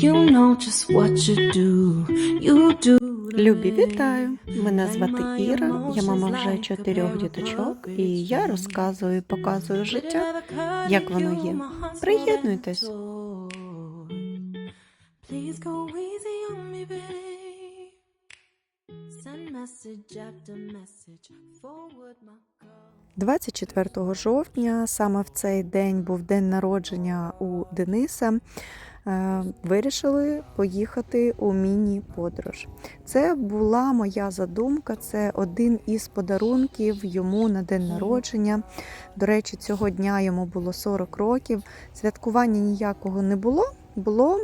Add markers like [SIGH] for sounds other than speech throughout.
You know just what you do. You do. Любі, вітаю! Мене звати Іра, я мама вже чотирьох діточок, і я розказую і показую життя, як воно є. Приєднуйтесь. Message call. 24 жовтня, саме в цей день був день народження у Дениса. Е, Вирішили поїхати у міні-подорож. Це була моя задумка, це один із подарунків йому на день народження. До речі, цього дня йому було 40 років. Святкування ніякого не було. Було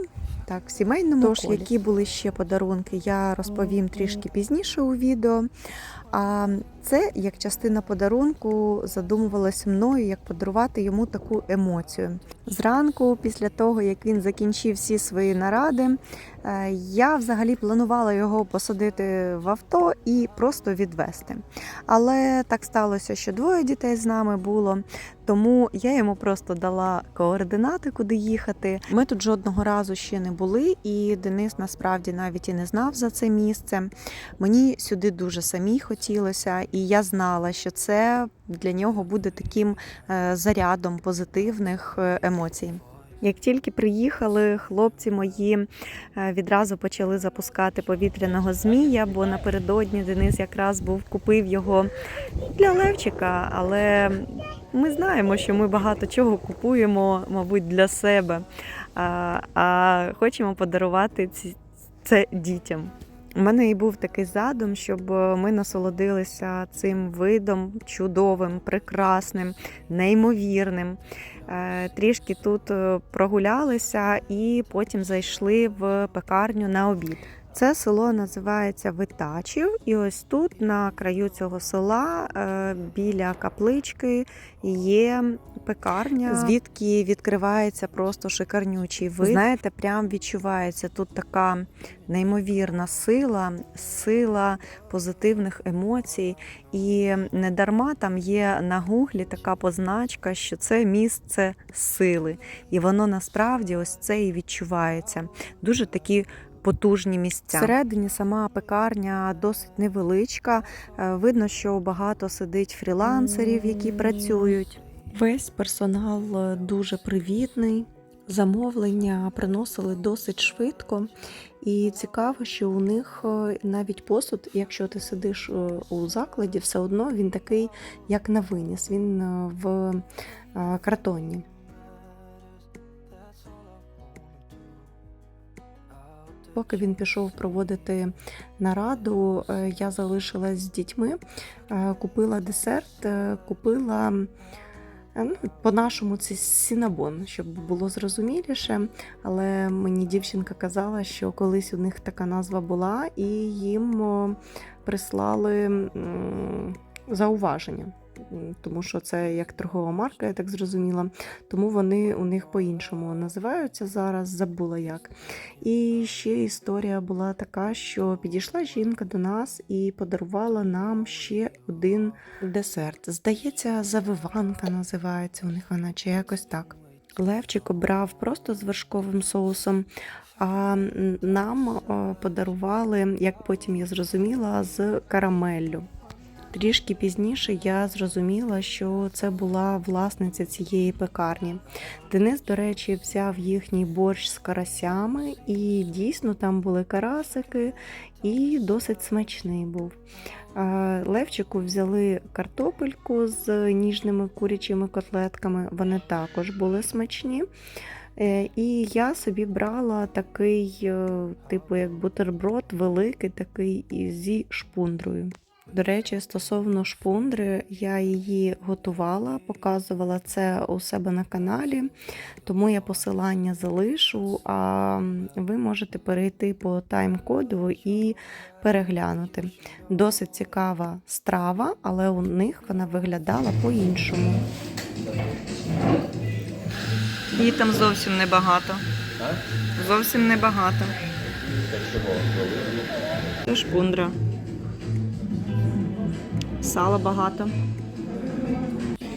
так, в сімейному Тож, колі. які були ще подарунки, я розповім трішки пізніше у відео. А це як частина подарунку задумувалось мною, як подарувати йому таку емоцію. Зранку, після того як він закінчив всі свої наради, е, я взагалі планувала його посадити в авто і просто відвести. Але так сталося, що двоє дітей з нами було, тому я йому просто дала координати, куди їхати. Ми тут жодного разу ще не були, і Денис насправді навіть і не знав за це місце. Мені сюди дуже самій хотілося, і я знала, що це для нього буде таким е, зарядом позитивних е, емоцій. Як тільки приїхали, хлопці мої е, відразу почали запускати повітряного змія, бо напередодні Денис якраз був купив його для Левчика, але ми знаємо, що ми багато чого купуємо, мабуть, для себе, а, а хочемо подарувати це дітям. У мене і був такий задум, щоб ми насолодилися цим видом чудовим, прекрасним, неймовірним. Е, Трішки тут е, прогулялися і потім зайшли в пекарню на обід. Це село називається Витачів, і ось тут, на краю цього села, е, біля каплички, є пекарня, звідки відкривається просто шикарнючий вид. Знаєте, прям відчувається тут така неймовірна сила, сила позитивних емоцій. І не дарма там є на гуглі така позначка, що це місце сили. І воно насправді ось це і відчувається. Дуже такі потужні місця. Всередині сама пекарня досить невеличка. Е, Видно, що багато сидить фрілансерів, які працюють. Весь персонал е, дуже привітний. Замовлення приносили досить швидко, і цікаво, що у них е, навіть посуд, якщо ти сидиш у закладі, все одно він такий, як на виніс. Він в картоні. Поки він пішов проводити нараду, е, я залишилась з дітьми, е, купила десерт, е, купила ну, по-нашому це сінабон, щоб було зрозуміліше. Але мені дівчинка казала, що колись у них така назва була, і їм прислали зауваження. Тому що це як торгова марка, я так зрозуміла. Тому вони у них по-іншому називаються зараз, забула як. І ще історія була така, що підійшла жінка до нас і подарувала нам ще один десерт. Здається, завиванка називається у них вона, чи якось так. Левчик обрав просто з вершковим соусом. А нам подарували, як потім я зрозуміла, з карамеллю. Трішки пізніше я зрозуміла, що це була власниця цієї пекарні. Денис, до речі, взяв їхній борщ з карасями, і дійсно там були карасики, і досить смачний був. Левчику взяли картопельку з ніжними курячими котлетками, вони також були смачні. Е, І я собі брала такий, е, типу, як бутерброд, великий, такий зі шпундрою. До речі, стосовно шпундри, я її готувала, показувала це у себе на каналі, тому я посилання залишу, а ви можете перейти по тайм-коду і переглянути. Досить цікава страва, але у них вона виглядала по-іншому. Її там зовсім небагато. Зовсім небагато. Це шпундра. Сала багато.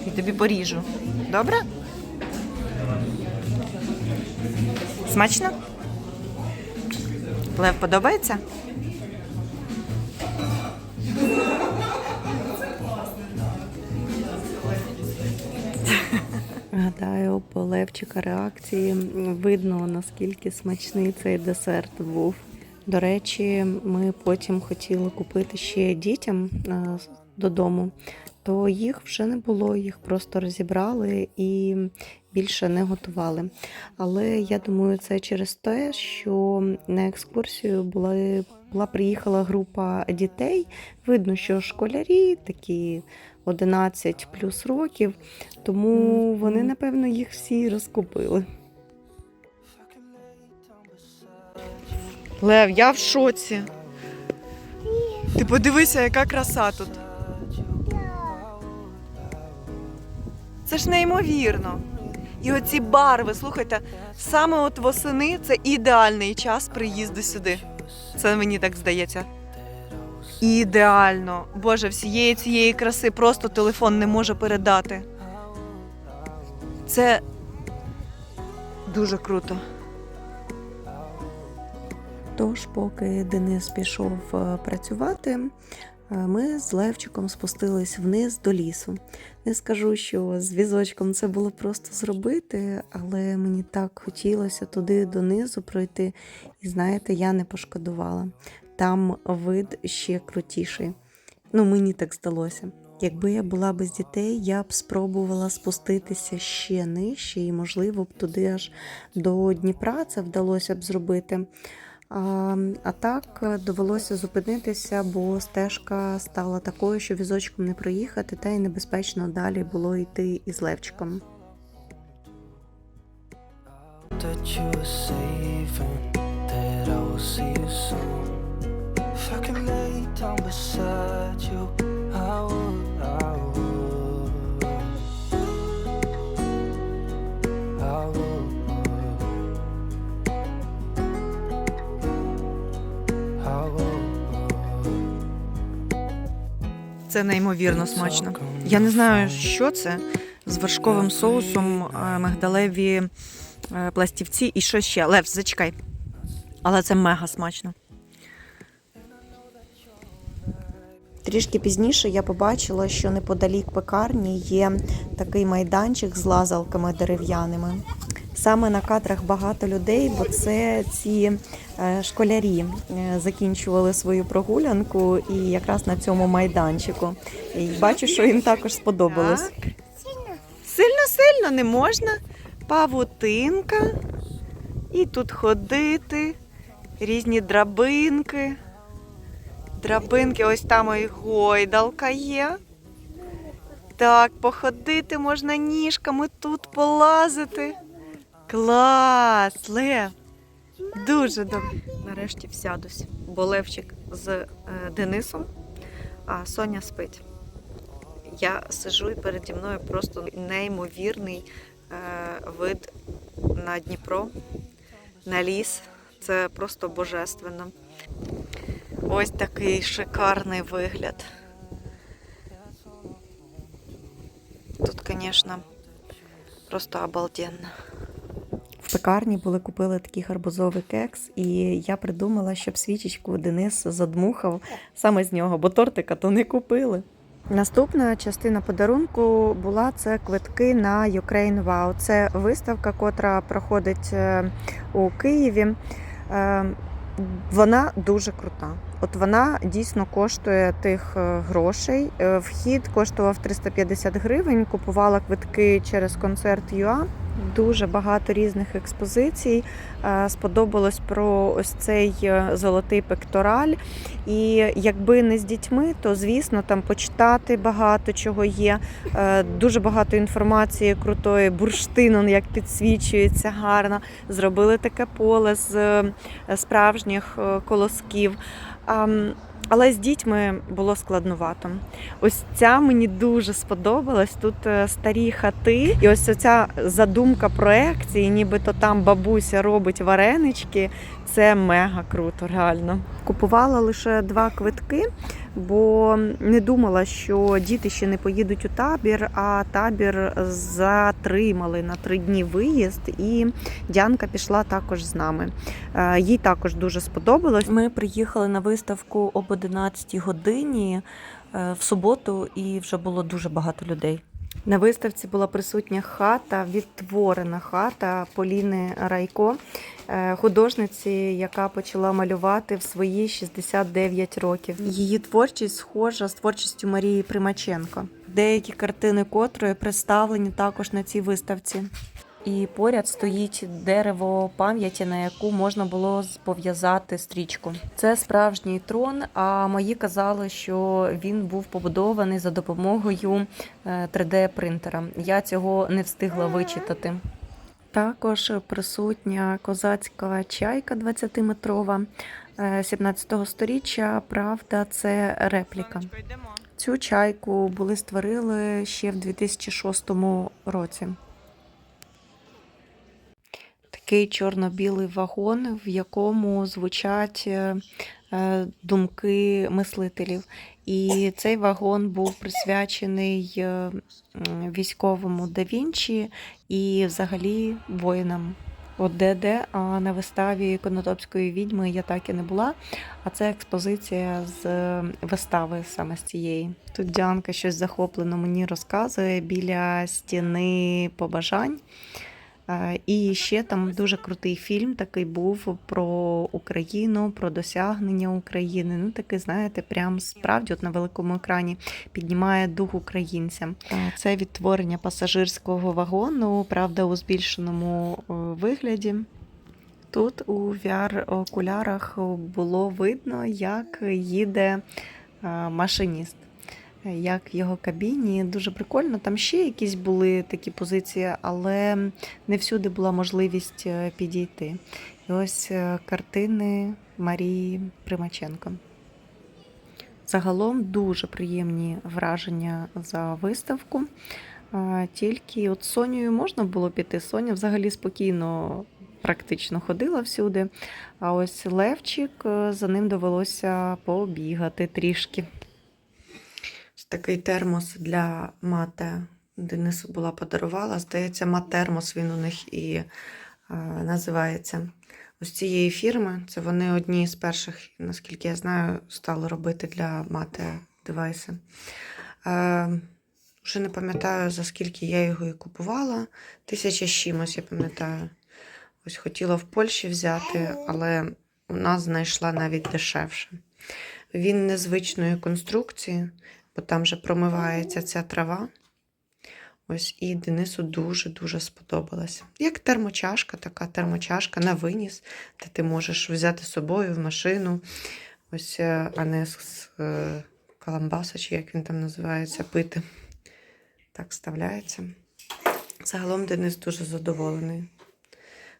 І тобі поріжу. Добре? Смачно? Лев подобається? Гадаю, по Левчика реакції видно, наскільки смачний цей десерт був. До речі, ми потім хотіли купити ще дітям е, додому, то їх вже не було, їх просто розібрали і більше не готували. Але я думаю, це через те, що на екскурсію була, була приїхала група дітей. Видно, що школярі такі 11 плюс років, тому вони, напевно, їх всі розкупили. Лев, я в шоці. Ти подивися, яка краса тут. Це ж неймовірно. І оці барви, слухайте, саме от восени це ідеальний час приїзду сюди. Це мені так здається. Ідеально. Боже, всієї цієї краси просто телефон не може передати. Це дуже круто. Тож, поки Денис пішов е, працювати, ми з Левчиком спустились вниз до лісу. Не скажу, що з візочком це було просто зробити, але мені так хотілося туди донизу пройти. І знаєте, я не пошкодувала. Там вид ще крутіший. Ну, мені так здалося. Якби я була без дітей, я б спробувала спуститися ще нижче, і, можливо, б туди аж до Дніпра це вдалося б зробити. А, так е, довелося зупинитися, бо стежка стала такою, що візочком не проїхати, та й небезпечно далі було йти із Левчиком. I would, I would. Це неймовірно смачно. Я не знаю, що це з вершковим соусом, е, мигдалеві е, пластівці і що ще. Лев, зачекай. Але це мега смачно. Трішки пізніше я побачила, що неподалік пекарні є такий майданчик з лазалками дерев'яними. Саме на кадрах багато людей, бо це ці е, школярі е, закінчували свою прогулянку і якраз на цьому майданчику. І бачу, що їм також сподобалось. Сильно сильно не можна. Павутинка. І тут ходити, різні драбинки. Драбинки, ось там і гойдалка є. Так, походити можна ніжками тут полазити. Клас, Лев. Дуже добре. Нарешті всядусь, бо Левчик з е, Денисом, а Соня спить. Я сижу і переді мною просто неймовірний е, вид на Дніпро, на ліс. Це просто божественно. Ось такий шикарний вигляд. Тут, звісно, просто обалденно. В пекарні були купили такий гарбузовий кекс, і я придумала, щоб свічечку Денис задмухав саме з нього, бо тортика то не купили. Наступна частина подарунку була це квитки на Ukraine Wow. Це виставка, котра проходить е, у Києві. Е, Вона дуже крута. От вона дійсно коштує тих е, грошей. Вхід коштував 350 гривень. Купувала квитки через концерт ЮА. Дуже багато різних експозицій. Е, Сподобалось про ось цей е, золотий пектораль. І якби не з дітьми, то звісно там почитати багато чого є. Е, Дуже багато інформації крутої, бурштином як підсвічується гарно. Зробили таке поле з справжніх колосків. Але з дітьми було складновато. Ось ця мені дуже сподобалась. Тут старі хати, і ось ця задумка проекції, нібито там бабуся робить варенички. Це мега круто, реально. Купувала лише два квитки. бо не думала, що діти ще не поїдуть у табір, а табір затримали на три дні виїзд, і Діанка пішла також з нами. Е, Їй також дуже сподобалось. Ми приїхали на виставку об 11 годині е, в суботу, і вже було дуже багато людей. На виставці була присутня хата, відтворена хата Поліни Райко, е, художниці, яка почала малювати в свої 69 років. Її творчість схожа з творчістю Марії Примаченко. Деякі картини котрої представлені також на цій виставці. І поряд стоїть дерево пам'яті, на яку можна було пов'язати стрічку. Це справжній трон. А мої казали, що він був побудований за допомогою 3D-принтера. Я цього не встигла вичитати. Також присутня козацька чайка 20-метрова 17 сторіччя. Правда, це репліка. Цю чайку були створили ще в 2006 році. Такий чорно-білий вагон, в якому звучать е, е, думки мислителів. І цей вагон був присвячений е, військовому да Вінчі і взагалі воїнам. От де-де, а на виставі Конотопської відьми я так і не була. А це експозиція з вистави саме з цієї. Тут Діанка щось захоплено мені розказує біля стіни побажань. Е, І ще там дуже крутий фільм такий був про Україну, про досягнення України. Ну такий, знаєте, прям справді от на великому екрані піднімає дух українцям. Е, Це відтворення пасажирського вагону, правда, у збільшеному е, вигляді. Тут у VR-окулярах було видно, як їде машиніст. Як в його кабіні дуже прикольно. Там ще якісь були такі позиції, але не всюди була можливість е, підійти. І ось е, картини Марії Примаченко. Загалом дуже приємні враження за виставку. Е, Тільки от з Сонею можна було піти. Соня взагалі спокійно практично ходила всюди. А ось Левчик, за ним довелося побігати трішки. Такий термос для мате Денису була подарувала. Здається, мат-термос він у них і е, називається. Ось цієї фірми. Це вони одні з перших, наскільки я знаю, стали робити для мате девайси. Е, вже не пам'ятаю, за скільки я його і купувала. Тисяча чимось, я пам'ятаю. Ось хотіла в Польщі взяти, але у нас знайшла навіть дешевше. Він незвичної конструкції, бо там же промивається ця трава. Ось і Денису дуже-дуже сподобалася. Як термочашка, така термочашка на виніс, де ти можеш взяти з собою в машину, ось, е, а не з е, каламбаса, чи як він там називається, пити. Так вставляється. Загалом Денис дуже задоволений.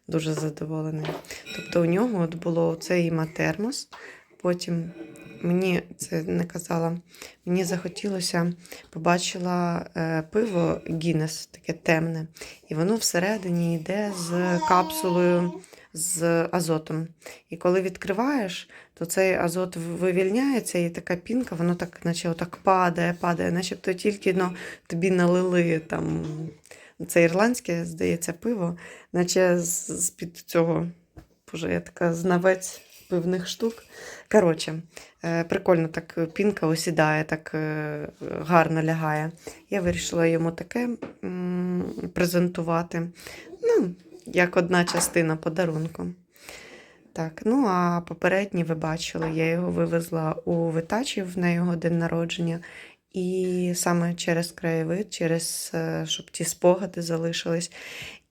Дуже задоволений. Тобто у нього от було цей термос, потім мені це не казала, мені захотілося, побачила е, пиво Гіннес, таке темне, і воно всередині йде з капсулою з азотом. І коли відкриваєш, то цей азот вивільняється, і така пінка, воно так, наче отак падає, падає, начебто тільки ну, тобі налили там. Це ірландське, здається, пиво, наче з-під цього, боже, я така знавець пивних штук. Коротше, е, прикольно так пінка осідає, так е, гарно лягає. Я вирішила йому таке презентувати. Ну, як одна частина подарунку. Так, ну а попередній ви бачили, я його вивезла у Витачів на його день народження. І саме через краєвид, через е, щоб ті спогади залишились.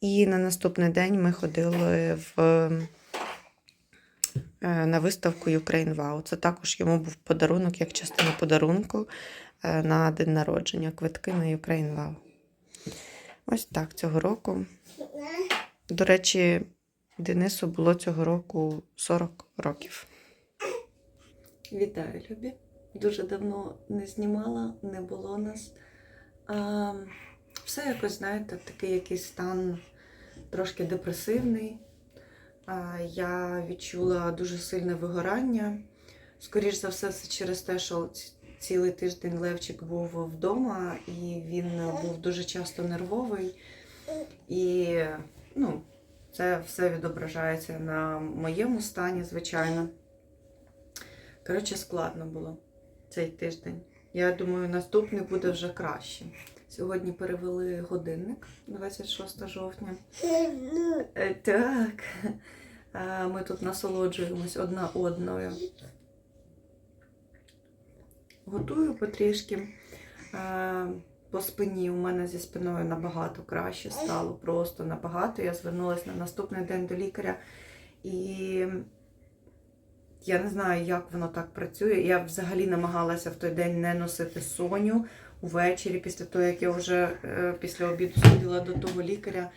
І на наступний день ми ходили в, е, на виставку Ukraine Wow. Це також йому був подарунок, як частина подарунку е, на день народження. Квитки на Ukraine Wow. Ось так цього року. До речі, Денису було цього року 40 років. Вітаю, Любі. Дуже давно не знімала, не було нас. А, все якось, знаєте, такий якийсь стан трошки депресивний. Я відчула дуже сильне вигорання. Скоріш за все, це через те, що цілий тиждень Левчик був вдома, і він був дуже часто нервовий. І ну, це все відображається на моєму стані, звичайно. Коротше, складно було цей тиждень. Я думаю, наступний буде вже краще. Сьогодні перевели годинник 26 жовтня. Е, Так. Ми тут насолоджуємось одна одною. Готую потрішки. По спині у мене зі спиною набагато краще стало, просто набагато. Я звернулася на наступний день до лікаря і я не знаю, як воно так працює. Я взагалі намагалася в той день не носити соню увечері, після того, як я вже е, після обіду сходила до того лікаря.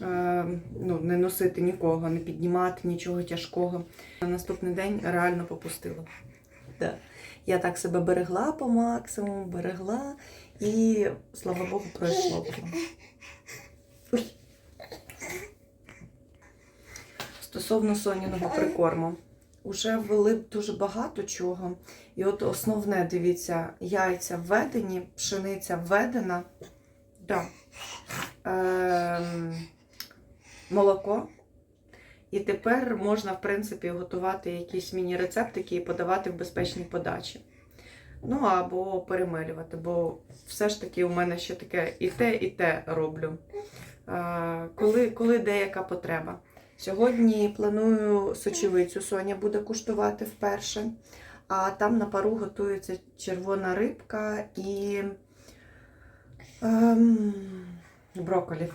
Е, ну, не носити нікого, не піднімати нічого тяжкого. На наступний день реально попустила. Да. Я так себе берегла по максимуму, берегла і, слава Богу, пройшло. Стосовно соняного прикорму. Уже ввели дуже багато чого. І от основне, дивіться, яйця введені, пшениця введена. Да. Ем, молоко. І тепер можна, в принципі, готувати якісь міні-рецептики і подавати в безпечній подачі. Ну, або перемелювати, бо все ж таки у мене ще таке і те, і те роблю. Е, коли, коли деяка потреба. Сьогодні планую сочевицю, Соня буде куштувати вперше. А там на пару готується червона рибка і ем, брокколі.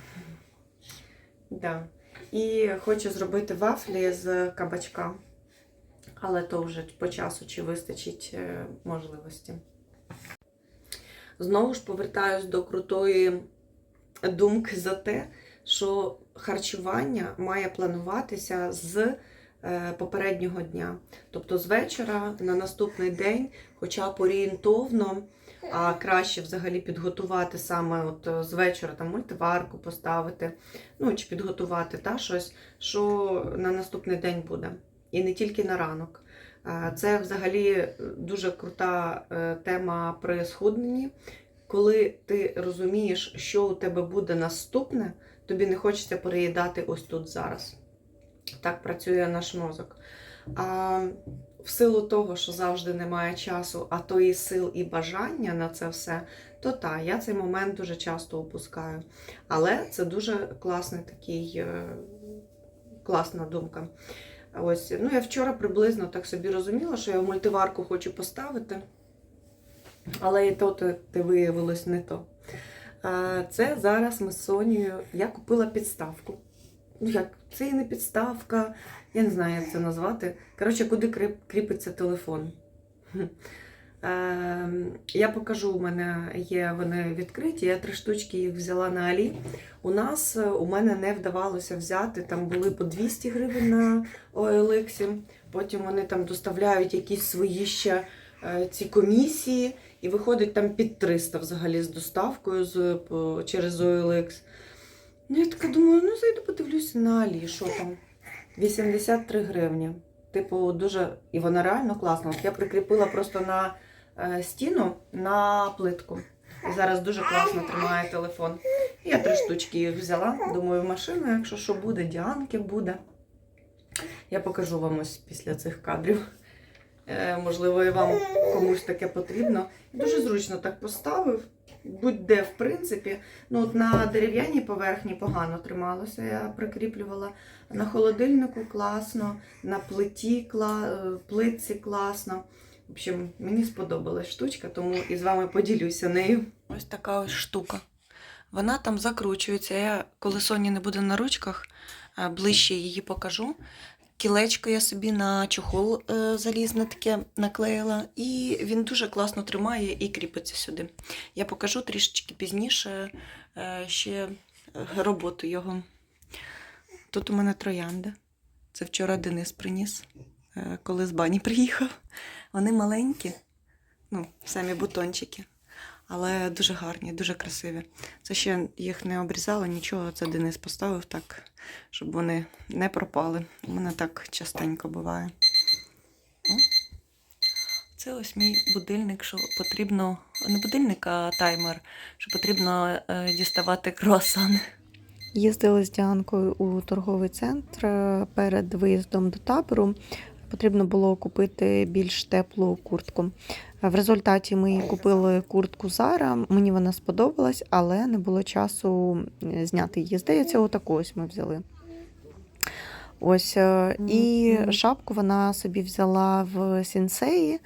Да. І хочу зробити вафлі з кабачка. Але то вже по часу чи вистачить е, можливості. Знову ж повертаюсь до крутої думки за те, що харчування має плануватися з попереднього дня. Тобто з вечора на наступний день, хоча орієнтовно, а краще взагалі підготувати саме от е, з вечора там мультиварку поставити, ну чи підготувати та, щось, що на наступний день буде. І не тільки на ранок. Е, Це взагалі е, дуже крута е, тема при схудненні. Коли ти розумієш, що у тебе буде наступне, тобі не хочеться переїдати ось тут зараз. Так працює наш мозок. А в силу того, що завжди немає часу, а то і сил, і бажання на це все, то так, я цей момент дуже часто опускаю. Але це дуже класний такий, е, класна думка. Ось, ну я вчора приблизно так собі розуміла, що я мультиварку хочу поставити, але і то те виявилось не то. Це зараз ми з Сонією. Я купила підставку. Ну як, це і не підставка, я не знаю, як це назвати. Коротше, куди кріпиться телефон. [LAUGHS] Е, Я покажу, у мене є вони відкриті. Я три штучки їх взяла на Алі. У нас е, у мене не вдавалося взяти, там були по 200 гривень на OLX, потім вони там доставляють якісь свої ще е, ці комісії, і виходить там під 300 взагалі з доставкою з, через OLX. Ну, я така думаю, ну зайду подивлюся на Алі, що там. 83 гривні. Типу, дуже. І вона реально класна. От я прикріпила просто на е, стіну на плитку. І зараз дуже класно тримає телефон. Я три штучки взяла. Думаю, в машину, якщо що буде, Діанки буде. Я покажу вам ось після цих кадрів. Е, можливо, і вам комусь таке потрібно. Дуже зручно так поставив. Будь-де, в принципі. Ну, от на дерев'яній поверхні погано трималося, я прикріплювала. На холодильнику класно, на плиті кла... е, плитці класно. В общем, мені сподобалась штучка, тому і з вами поділюся нею. Ось така ось штука. Вона там закручується. Я, коли Соні не буде на ручках, е, ближче її покажу. Кілечко я собі на чохол е, залізне таке наклеїла, і він дуже класно тримає і кріпиться сюди. Я покажу трішечки пізніше е, ще роботу його. Тут у мене троянда. Це вчора Денис приніс, е, коли з бані приїхав. Вони маленькі, ну, самі бутончики, але дуже гарні, дуже красиві. Це ще їх не обрізала, нічого. Це Денис поставив так, щоб вони не пропали. У мене так частенько буває. Це ось мій будильник, що потрібно, не будильник, а таймер, що потрібно е, діставати круасани. Їздили з Діанкою у торговий центр е, перед виїздом до табору. Потрібно було купити більш теплу куртку. В результаті ми купили куртку Зара. Мені вона сподобалась, але не було часу е, зняти її. Здається, отаку ось ми взяли. Ось е, і шапку вона собі взяла в сінсеї,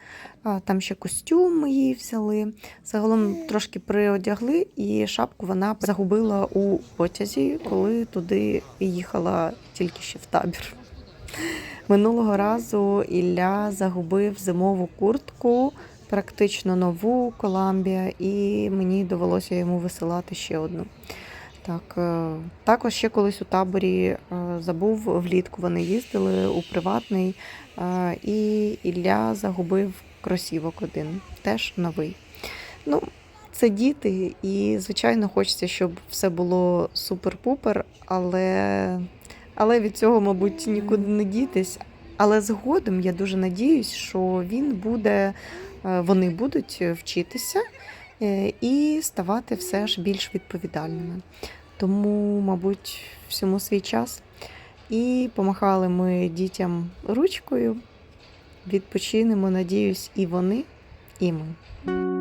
там ще костюм її взяли. Загалом трошки приодягли, і шапку вона загубила у потязі, коли туди їхала тільки ще в табір. Минулого разу Ілля загубив зимову куртку, практично нову Коламбія, і мені довелося йому висилати ще одну. Так, е, також ще колись у таборі е, забув влітку. Вони їздили у приватний, е, і Ілля загубив кросівок один, теж новий. Ну, це діти, і звичайно хочеться, щоб все було супер-пупер, але, але від цього, мабуть, нікуди не дітись. Але згодом я дуже надіюсь, що він буде, е, вони будуть вчитися е, і ставати все ж більш відповідальними. Тому, мабуть, всьому свій час. І помахали ми дітям ручкою. Відпочинемо, надіюсь, і вони, і ми.